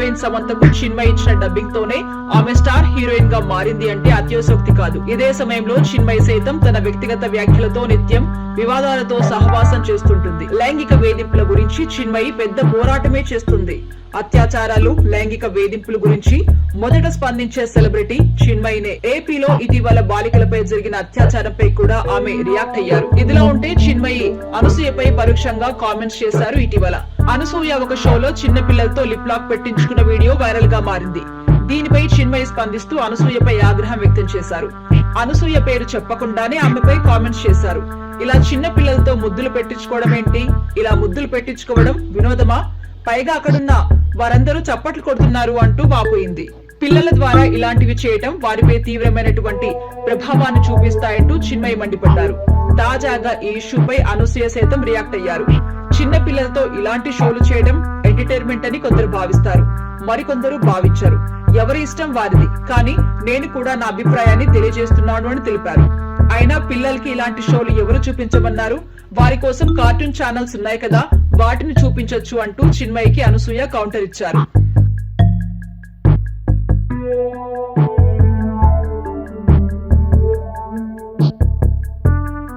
Heroine సమంతకు Chinmayi ఇచ్చిన dubbing తోనే ఆమె స్టార్ హీరోయిన్గా మారింది అంటే అత్యోసక్తి కాదు. ఇదే సమయంలో చిన్మయి సైతం తన వ్యక్తిగత వ్యాఖ్యలతో నిత్యం వివాదాలతో సహవాసం చేస్తుంటుంది. లైంగిక వేధింపుల గురించి చిన్మయి పెద్ద పోరాటమే చేస్తుంది. అత్యాచారాలు లైంగిక వేధింపుల గురించి మొదట స్పందించే సెలబ్రిటీ చిన్మయినే. ఏపీలో ఇటీవల బాలికలపై జరిగిన అత్యాచారంపై కూడా ఆమె రియాక్ట్ అయ్యారు. ఇదిలా ఉంటే చిన్మయి అనసూయపై పరోక్షంగా కామెంట్స్ చేశారు ఇటీవల. అనసూయ ఒక షోలో చిన్న పిల్లలతో లిప్ లాక్ పెట్టించుకున్న వీడియో వైరల్గా మారింది. దీనిపై చిన్మయి స్పందిస్తూ అనసూయపై ఆగ్రహం వ్యక్తం చేశారు. అనసూయ పేరు చెప్పకుండానే ఆమెపై కామెంట్స్ చేశారు. ఇలా చిన్న పిల్లలతో ముద్దులు పెట్టించుకోవడం ఏంటి? ఇలా ముద్దులు పెట్టించుకోవడం వినోదమా? పైగా అక్కడున్న వారందరూ చప్పట్లు కొడుతున్నారు అంటూ వాపోయింది. పిల్లల ద్వారా ఇలాంటివి చేయటం వారిపై తీవ్రమైనటువంటి ప్రభావాన్ని చూపిస్తాయంటూ చిన్మయి మండిపడ్డారు. తాజాగా ఈ ఇష్యూపై అనసూయ సైతం రియాక్ట్ అయ్యారు. చిన్న పిల్లలతో ఇలాంటి షోలు చేయడం ఎంటర్టైన్మెంట్ అని కొందరు భావిస్తారు. మరికొందరు భావించరు. ఎవరి ఇష్టం వారిది. కానీ నేను కూడా నా అభిప్రాయాన్ని తెలియజేస్తున్నాను అని తెలిపారు. అయినా పిల్లలకి ఇలాంటి షోలు ఎవరు చూపించమన్నారు? వారి కోసం కార్టూన్ ఛానల్స్ ఉన్నాయి కదా వాటిని చూపించొచ్చు అంటూ చిన్మయికి అనసూయ కౌంటర్ ఇచ్చారు.